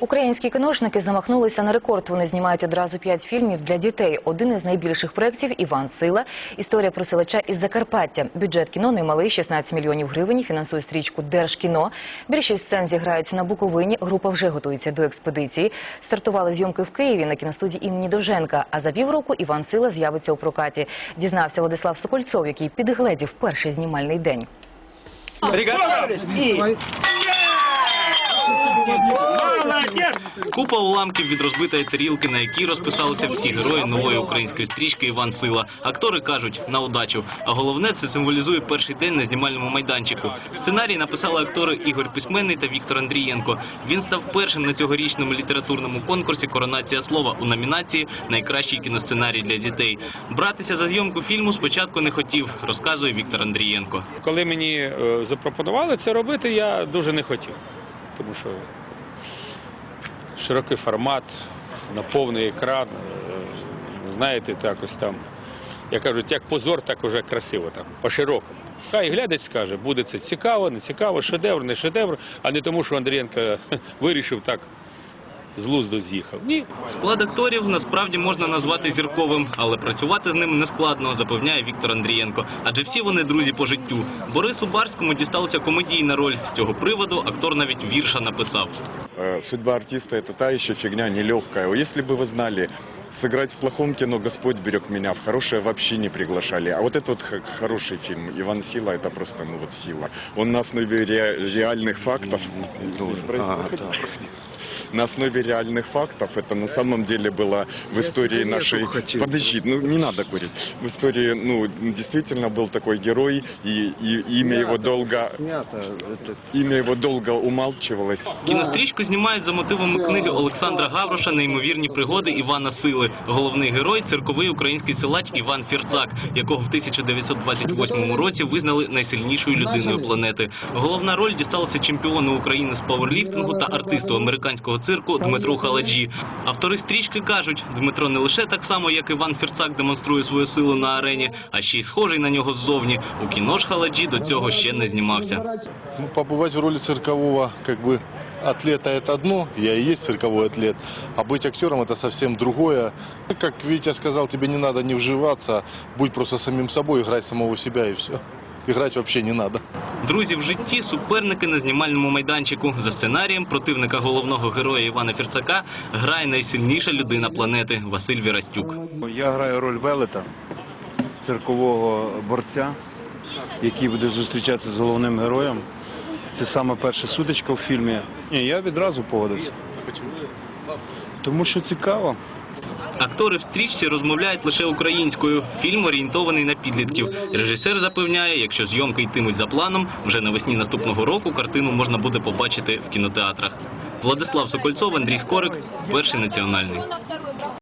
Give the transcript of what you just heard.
Українські кіношники замахнулися на рекорд. Вони знімають одразу п'ять фільмів для дітей. Один із найбільших проєктів Іван Сила. Історія про селача із Закарпаття. Бюджет кіно немалий 16 мільйонів гривень. Фінансує стрічку Держкіно. Більшість сцен зіграють на Буковині. Група вже готується до експедиції. Стартували зйомки в Києві на кіностудії імені Довженка. А за півроку Іван Сила з'явиться у прокаті. Дізнався Владислав Сокольцов, який підгледів перший знімальний день. Купа уламків від розбитої тарілки, на якій розписалися всі герої нової української стрічки Іван Сила. Актори кажуть на удачу. А головне це символізує перший день на знімальному майданчику. Сценарій написали актори Ігор Письменний та Віктор Андрієнко. Він став першим на цьогорічному літературному конкурсі Коронація слова у номінації Найкращий кіносценарій для дітей. Братися за зйомку фільму спочатку не хотів, розказує Віктор Андрієнко. Коли мені е, запропонували це робити, я дуже не хотів. Тому що широкий формат, на повний екран, знаєте, так там, як кажуть, як позор, так уже красиво, там, по-широкому. Хай глядач скаже, буде це цікаво, не цікаво, шедевр, не шедевр, а не тому, що Андрієнко вирішив так з лузду з'їхав. Ні, Склад акторів насправді можна назвати зірковим, але працювати з ним нескладно, запевняє Віктор Андрієнко. Адже всі вони друзі по життю. Борису Барському дісталася комедійна роль. З цього приводу актор навіть вірша написав. Э, Судьба артиста – это та еще фигня нелегкая. Если бы вы знали, сыграть в плохом кино Господь берег меня, в хорошее вообще не приглашали. А вот этот вот х- хороший фильм «Иван Сила» – это просто, ну вот сила. Он на основе ре- реальных фактов. На основе реальных фактов это на самом деле было в истории нашей... Подожди, ну не надо курить. В истории, ну, действительно был такой герой, и, и имя его долго... Имя его долго умалчивалось. Кінострічку знімають за мотивами книги Олександра Гавроша Неймовірні пригоди Івана Сили. Головний герой цирковий український силач Іван Фірцак, якого в 1928 році визнали найсильнішою людиною планети. Головна роль дісталася чемпіону України з пауерліфтингу та артисту американського цирку Дмитру Халаджі. Автори стрічки кажуть, Дмитро не лише так само, як Іван Фірцак демонструє свою силу на арені, а ще й схожий на нього ззовні. У кіно ж Халаджі до цього ще не знімався. Ну, побывать в роли циркового, как бы, атлета это одно, я и есть цирковой атлет, а быть актером это совсем другое. Как Витя сказал, тебе не надо не вживаться, будь просто самим собой, играть самого себя и все. Играть вообще не надо. Друзі в житті суперники на знімальному майданчику. За сценарієм противника головного героя Івана Фірцака грає найсильніша людина планети Василь Вірастюк. Я граю роль велета, циркового борця, який буде зустрічатися з головним героєм. Це саме перша сутичка у фільмі. Ні, я відразу погодився. Тому що цікаво. Актори в стрічці розмовляють лише українською. Фільм орієнтований на підлітків. Режисер запевняє, якщо зйомки йтимуть за планом, вже навесні наступного року картину можна буде побачити в кінотеатрах. Владислав Сокольцов, Андрій Скорик, перший національний.